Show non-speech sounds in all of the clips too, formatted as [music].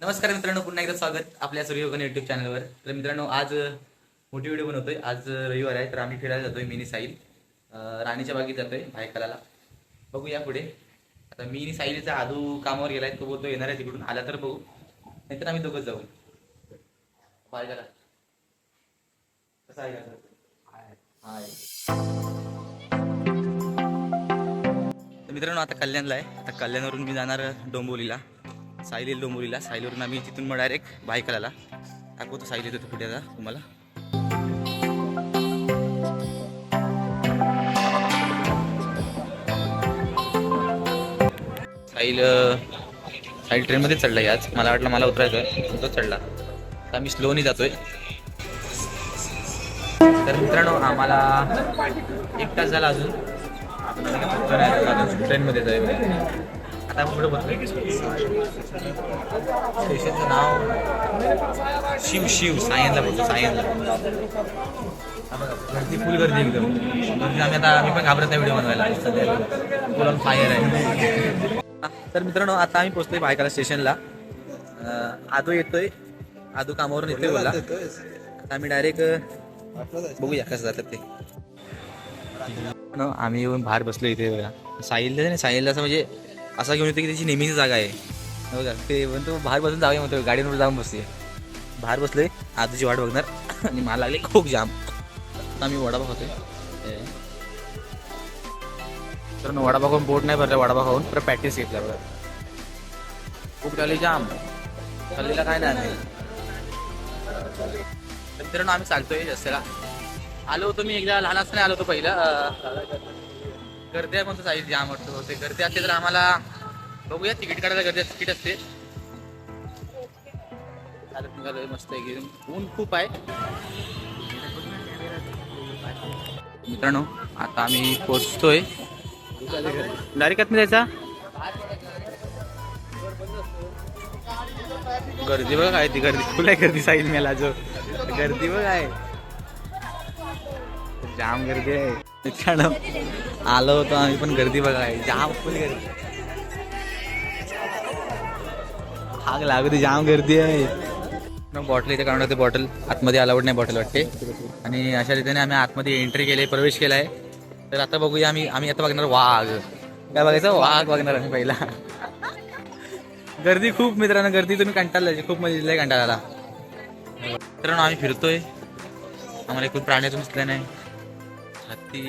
नमस्कार मित्रांनो पुन्हा एकदा स्वागत आपल्या सूर्ययोगन युट्यूब चॅनलवर तर मित्रांनो आज मोठी व्हिडिओ बनवतोय. आज रविवार आहे तर आम्ही फिरायला जातोय मिनी साईल राणीच्या बागेत जातोय भायखलाला बघूया पुढे. आता मिनी साईलचा आदू कामावर गेलाय तो बोलतो येणार आहे तिकडून आला तर बघू. नाहीतर आम्ही दोघंच जाऊ. भायखला कसं आहे हाय. तर मित्रांनो आता कल्याणला आहे. आता कल्याणवरून मी जाणार डोंबोलीला साईल येईल डोंबोलीला साईलवरून आम्ही तिथून मग डायरेक्ट बायकलाला दाखवतो. साईल येतो कुठे आता तुम्हाला. साईल साईल ट्रेनमध्येच चढला आज. मला वाटलं मला उतरायचं तो चढला. तर आम्ही स्लोनी जातोय. तर मित्रांनो आम्हाला एक तास झाला अजून. ट्रेनमध्ये जाईल आता पुढे बघतोय स्टेशनचं नाव? शिव शिव सायनला बोलतो सायनला गर्दी फुल गर्दी एकदम. गर्दी आम्ही आता आम्ही पण घाबरत नाही व्हिडिओ बनवायला सध्या. फुल ऑन फायर आहे. तर मित्रांनो आता आम्ही पोहोचतोय बायकाला स्टेशनला. आदू येतोय. आदू कामावरून येतोय बोला. आम्ही डायरेक्ट बघूया कसं जातात ते. आम्ही येऊन बाहेर बसलो इथे. बघा साहिल नाही साहिलला असं म्हणजे असा घेऊन येतो की त्याची नेहमीची जागा आहे. हो बघा ते म्हणतो बाहेर बसून जाऊया म्हणतो गाडीवर जाऊन बसते बाहेर बसले आजची वाट बघणार. आणि मला लागले खूप जाम. आता आम्ही वडापाव खातोय. तर न वडापाव खाऊन बोट नाही भरला वडापाव खाऊन तर प्रॅक्टिस घेतल्या बघा. खूप झाली जाम. खाल्लीला काय नाही. तर मित्रांनो आम्ही चालतोय रस्त्याला. आलो होतो मी एकदा लहान असताना आलो होतो पहिला. गर्दी आहे म्हणतो साईज जाम वाटतो ते गर्दी असते तर आम्हाला बघूया तिकीट काढायला गर्दी असते तिकीट असते. चालत निघालोय मस्त आहे ऊन खूप आहे. मित्रांनो आता आम्ही पोचतोय. डायरेक्ट आतमध्ये जायचा? गर्दी बघ आहे ती गर्दी. फुल आहे गर्दी साईज मेला जो. गर्दी बघ आहे. जाम गर्दी आहे. मित्रांनो आलो होतो आम्ही पण गर्दी बघा जाम फुल गर्दी. आग लागू दे जाम गर्दी आहे. मग बॉटल इथे काढून ते बॉटल आतमध्ये अलाउड नाही बॉटल वाटते. आणि अशा रीतीने आम्ही आतमध्ये एंट्री केली प्रवेश केलाय. तर आता बघूया आम्ही आम्ही आता बघणार वाघ. काय बघायचं? वाघ बघणार आम्ही पहिला. गर्दी खूप मित्रांनो गर्दी तुम्ही कंटाळला खूप मजा लय कंटाळा मित्रांनो आम्ही फिरतोय. आम्हाला एकूण प्राणी अजून नाही. हत्ती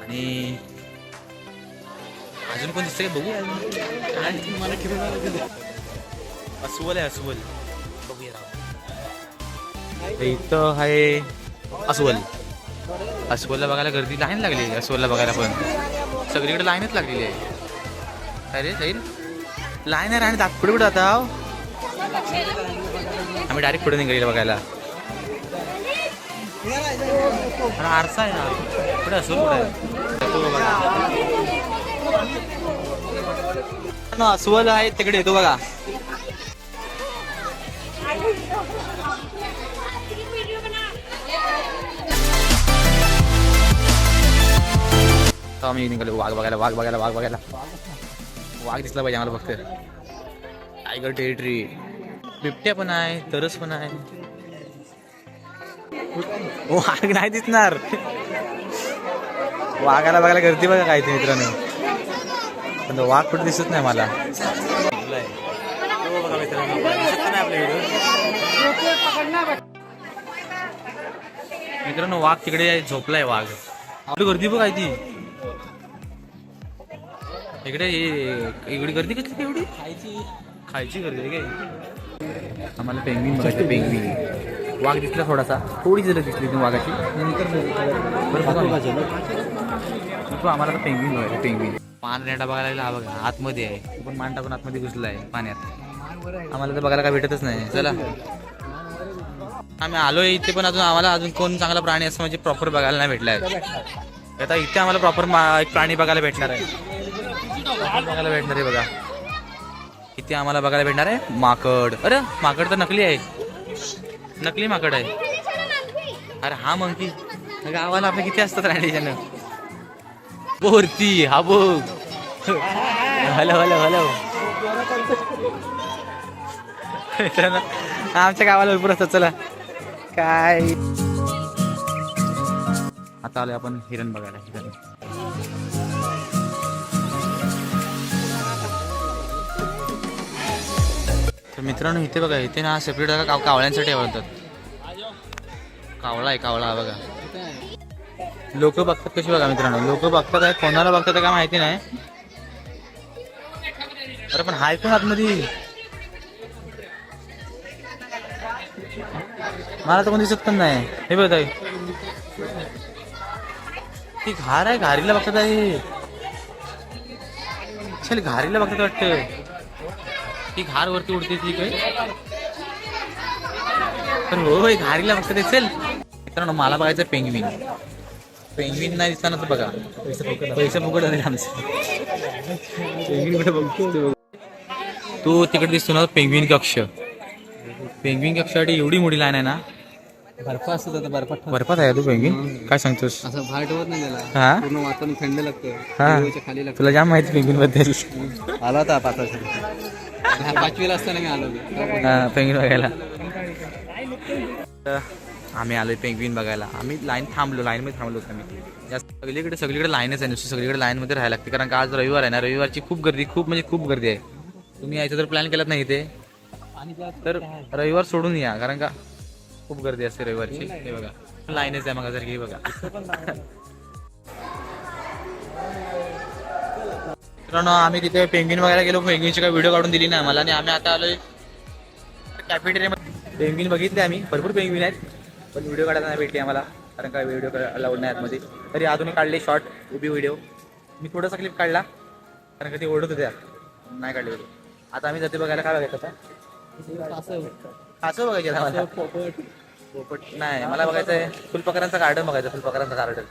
आणि अजून कोण दिसतंय? बघूया. मला अस्वल आहे अस्वल. बघूया. राव. तर इथं आहे अस्वल. अस्वलला बघायला गर्दी लाईन लागली आहे अस्वलला बघायला पण. सगळीकडे लाईनच लागलेली आहे. काय रे जाईल लाईन आहे आणि दात पुढे कुठे आता? आम्ही डायरेक्ट पुढे निघालेलं बघायला. अरे आरसा आहे ना. पुढे अस्वल पुढे. आहे ना, अस्वल आहे तिकडे येतो बघा. आम्ही निघालो. वाघ बघायला वाघ बघायला वाघ बघायला. वाघ दिसला पाहिजे आम्हाला फक्त. टायगर टेरिटरी बिबट्या पण आहे तरस पण आहे. वाघ नाही दिसणार. वाघाला बघायला गर्दी बघा काय ते मित्रांनो. पण वाघ कुठे दिसत नाही मला. मित्रांनो, आपल्या मित्रांनो वाघ तिकडे झोपलाय वाघ. आपली गर्दी बघ आहे ती. इकडे इकडे गर्दी कसली एवढी? खायची खायची गर्दी आहे काय? आम्हाला पेंग्विन बघायचं पेंग्विन वाघ दिसला थोडासा. थोडी जरा दिसली ती वाघाची. नको आम्हाला तर पेंग्विन बघायचं पेंग्विन पान रेंडा बघायला लागला हा बघा आतमध्ये आहे. तो पण मान टाकून आतमध्ये घुसला आहे पाण्यात. आम्हाला तर बघायला काय भेटतच नाही. चला. आम्ही आलोय इथे पण अजून आम्हाला अजून कोण चांगला प्राणी असं म्हणजे प्रॉपर बघायला नाही भेटलाय आता इथे आम्हाला प्रॉपर एक प्राणी बघायला भेटणार आहे. बघायला भेटणार आहे बघा. इथे आम्हाला बघायला भेटणार आहे माकड. अरे माकड तर नकली आहे. नकली माकड आहे. अरे हा मंकी. गावाला आपले किती असतात राणीच्यानं बोरती हा बोग हॅलो हॅलो हॅलो. [laughs] आमच्या गावाला भरपूर असतात चला. काय? आता आलो आपण हिरण बघायला हिरण. तर मित्रांनो इथे बघा इथे ना सेपरेट जागा कावळ्यांसाठी आवडतात कावळा आहे कावळा बघा. लोक बघतात कशी बघा मित्रांनो लोक बघतात आहे कोणाला बघतात आहे काय माहिती नाही. अरे पण हाय कोण आतमध्ये? मला तर कोण दिसत पण नाही. हे बघ ताई. ती घार आहे घारीला बघतात आहे. चल घारीला बघतात वाटतं. ती घार वरती उडते ती काय पण हो होय घारीला बघतात आहे, चल मित्रांनो मला बघायचं पेंगविन. पेंगविन नाही दिसताना तर बघा. पैसे फुकट. आहे आमचं. पेंगविन कुठे बघतो तू तिकडे दिसतो ना पेंगविन कक्ष. पेंगविन कक्षासाठी एवढी मोठी लाईन आहे ना. बर्फ असतो आता बर्फात बर्फात आहे तू पेंगविन? काय सांगतोस? असं बाहेर ठेवत नाही त्याला. हा? पूर्ण वातावरण थंड लागतं. हा. हिरवळीच्या खाली लागतं. तुला जाम माहिती पेंगविनबद्दल आला होता पाच [laughs] पाचवीला असताना मी आलो. हा, पेंग्विन बघायला. तर आम्ही आलोय पेंग्विन बघायला. आम्ही लाईन थांबलो लाईन मध्ये थांबलो होतो आम्ही. जास्त सगळीकडे सगळीकडे लाईनच आहे नुसती सगळीकडे लाईन मध्ये राहायला लागते. कारण का आज रविवार आहे ना रविवारची खूप गर्दी खूप म्हणजे खूप गर्दी आहे. तुम्ही यायचं जर प्लॅन केलात नाही इथे? तर रविवार सोडून या कारण का खूप गर्दी असते रविवारची. हे बघा. लाईनच आहे मग सारखी बघा. [laughs] मित्रांनो आम्ही तिथे पेंग्विन बघायला गेलो पेंग्विनची काही व्हिडिओ काढून दिली नाही मला आणि आम्ही आता आलोय कॅफेटेरियामध्ये पेंग्विन बघितले आम्ही. भरपूर पेंग्विन आहेत. पण व्हिडिओ काढायला नाही भेटली आम्हाला कारण काय व्हिडिओ अलाउड नाही आतमध्ये. तरी अजून काढले शॉर्ट उभी व्हिडिओ मी थोडासा क्लिप काढला कारण का ते ओढत होत्या नाही काढले व्हिडिओ आता आम्ही जाते बघायला. काय बघायचं आता? असं बघायचं पोपट. पोपट. नाही मला बघायचं आहे फुलपकरांचं गार्डन बघायचं फुलपकरांचं गार्डन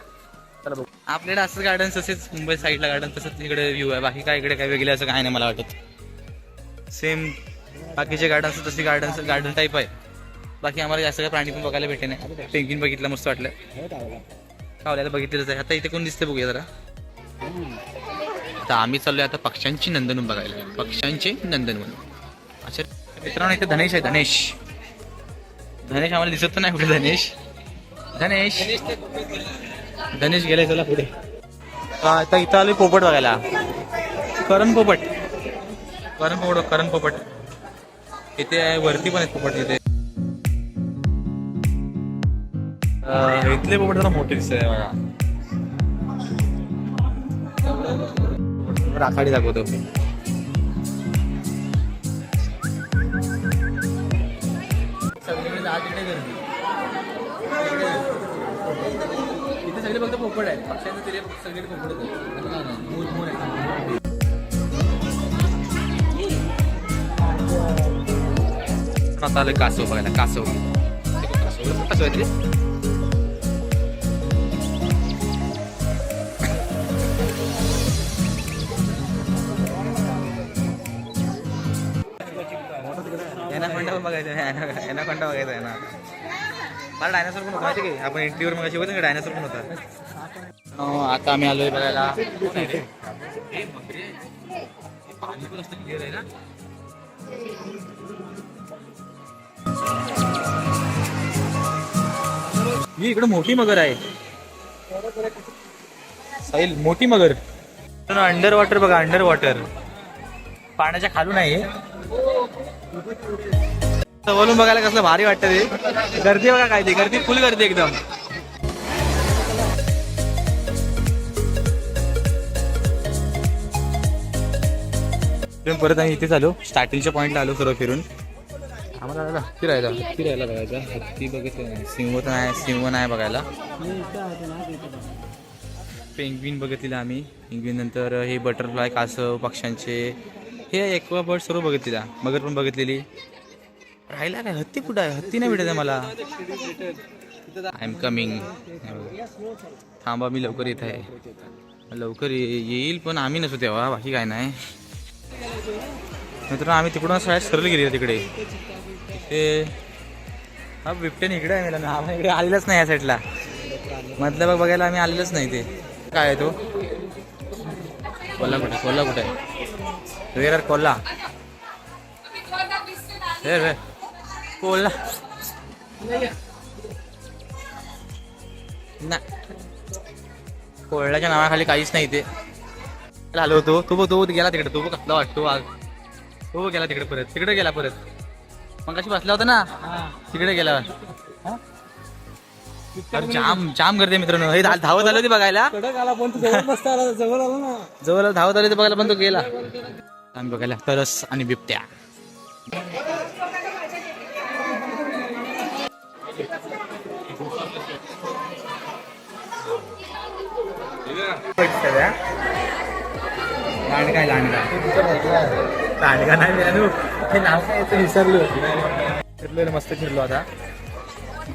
चला बघू. आपल्याकडे असंच गार्डन तसेच मुंबई साईडला गार्डन तसंच इकडे व्ह्यू आहे. बाकी काय इकडे काय वेगळे असं काय नाही मला वाटत. सेम बाकीचे गार्डन्स तसे गार्डन गार्डन टाईप आहे. बाकी आम्हाला जास्त काय प्राणी पण बघायला भेटले नाही. पेंगिन बघितलं मस्त वाटलं. कावल्याला बघितलेलंच आहे. आता इथे कोण दिसते बघूया जरा. आता आम्ही चाललोय आता पक्ष्यांची नंदनवन बघायला. पक्ष्यांचे नंदनवन. अच्छा मित्रांनो इथे धनेश आहे धनेश. धनेश आम्हाला दिसत नाही कुठे धनेश? धनेश. धनेश गेलाय चला पुढे. आता इथं आलोय पोपट बघायला. करण पोपट. करण पोपट करण पोपट. इथे आहे, वरती पण आहेत पोपट इथे. इथले पोपट जरा मोठे दिसत आहे मला राखाडी दाखवतो. सगळीकडे गर्दी. इथे सगळे फक्त पोपट आहेत पक्ष्यांचं तिथे सगळे पोपट आहेत आता आलं कासव बघायला कासव कासव कासव आहे ते एनाकोंडा पण बघायचं आहे एनाकोंडा बघायचा आहे ना मला डायनासोर पण होता माहिती की? आपण एंट्रीवर मग शिकवतो ना डायनासोर पण होता. हो, आता आम्ही आलोय बघायला. आहे. ही इकडे मोठी मगर आहे. साहिल मोठी मगर. अंडर वॉटर बघा अंडर वॉटर पाण्याच्या खालून आहे वरून बघायला कसलं भारी वाटतं ते. गर्दी बघा काय ते. गर्दी फुल गर्दी एकदम. परत आम्ही इथेच आलो स्टार्टिंगच्या पॉईंटला आलो सर्व फिरून. आम्हाला फिरायला. हत्ती राहायला बघायचा. हत्ती बघितलं नाही. सिंह तर नाही. सिंह नाही बघायला. पेंग्विन बघितलेलं आम्ही. पेंग्विन नंतर हे बटरफ्लाय कासव पक्ष्यांचे. हे एक्वा बर्ड सर्व बघितलेला. मगर पण बघितलेली. राहिला काय? हत्ती कुठं आहे? हत्ती नाही भेटत आहे मला. आय एम कमिंग थांबा मी लवकर येत आहे. लवकर ये- येईल पण आम्ही नसू तेव्हा. बाकी काय नाही. मित्रांनो आम्ही तिकडून शाळेत सरळ गेली तिकडे. ते हा बिबट्याने इकडे आहे मला आम्ही इकडे आलेलाच नाही या साईडला. मतलब बघायला आम्ही आलेलोच नाही ते काय आहे तो? कोल्हा कुठे? कोल्हा कुठे? आहे वेर आर कोल्हा हे ना. कोल्हाच्या नावाखाली काहीच नाही ते आलो होतो तो तो गेला तिकडे तो कसला वाटतो आज. तो गेला तिकडे परत तिकडे गेला परत. मग कशी बसला होता ना? तिकडे गेला. जाम जाम गर्दी आहे मित्रांनो. हे धावत आलो ते बघायला. जवळ जवळ धावत आलो ते बघायला पण तो गेला. आम्ही बघायला तरस आणि बिबट्या. लांडगा लांडगा. लांडगा नाही मिळालो हे नाव काय याचं विसरलो मस्त फिरलो आता.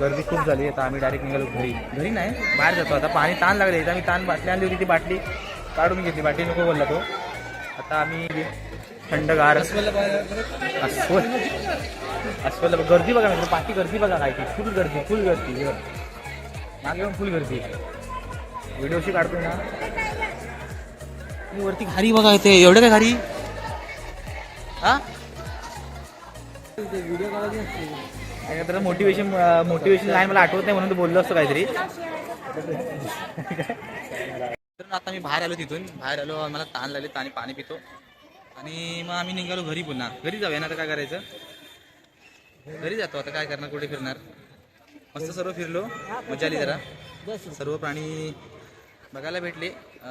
गर्दी खूप झाली आता आम्ही डायरेक्ट निघालो घरी. घरी नाही बाहेर जातो आता. पाणी ताण लागले इथं आम्ही ताण बाटली आणली होती ती बाटली काढून घेतली. बाटली नको बोलला तो. आता आम्ही थंडगार अस्वल. अस्वल गर्दी बघा म्हणजे पाठी गर्दी बघा काय ती. फुल गर्दी फुल गर्दी. मागे पण फुल गर्दी. व्हिडिओशी काढतोय ना. वरती घारी बघा इथे. एवढं काय घारी? हा? व्हिडिओ काढायची मोटिवेशन मोटिवेशन लाईन मला आठवत नाही म्हणून तो बोललो असतो काहीतरी. तर आता मी बाहेर आलो तिथून. बाहेर आलो मला ताण लागले ताण पाणी पितो. आणि मग आम्ही निघालो घरी पुन्हा. घरी जाऊया ना आता काय करायचं? घरी जातो आता काय करणार कुठे फिरणार? मस्त सर्व फिरलो. मजा आली जरा. सर्व प्राणी बघायला भेटले.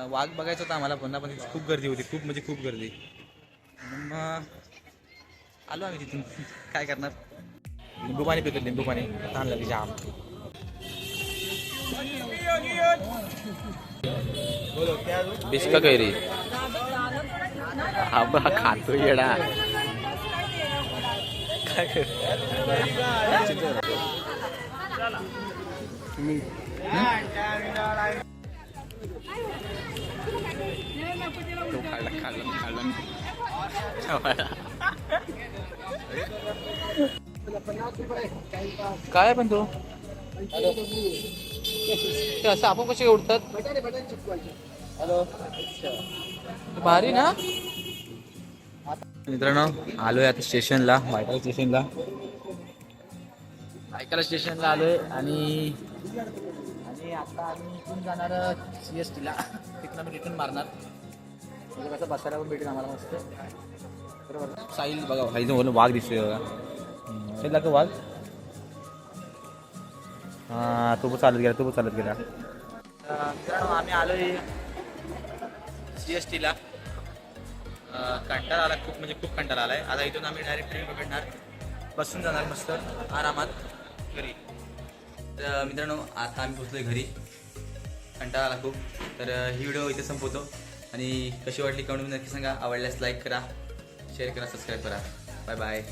वाघ बघायचं होतं आम्हाला पुन्हा पण खूप गर्दी होती. खूप म्हणजे खूप गर्दी. मग आलो आम्ही तिथून. काय करणार? लिंबू पाणी पितो लिंबू पाणी. ताण लागली जाम. बिस्का कैरी. हा बा खातो येडा. काय कर? तो खाल्ला खाल्ला खाल्ला काय पण तो? असं आपण कसे उडतात? भारी ना? मित्रांनो आलोय आता स्टेशनला वायकाला स्टेशनला. वायकाला स्टेशनला आलोय आणि आता आम्ही इथून जाणार सी एस टीला तिथून आम्ही रिटर्न मारणार. म्हणजे कसं बसायला पण भेटेल आम्हाला मस्त. बरोबर? साईल बघा इथून वरून वाघ दिसतोय बघा. साईल दाखव वाघ. हा तो पण चालत गेला तो पण चालत गेला. आम्ही आलोय सी एस टीला कंटाळा आला खूप म्हणजे खूप कंटाळा आलाय. आता इथून आम्ही डायरेक्ट ट्रेन पकडणार. बसून जाणार मस्त आरामात घरी. तर मित्रांनो आता आम्ही पोचलो आहे घरी. कंटाळा आला खूप. तर ही व्हिडिओ इथे संपवतो. आणि कशी वाटली कमेंट नक्की सांगा. आवडल्यास लाईक करा शेअर करा सबस्क्राईब करा. Bye bye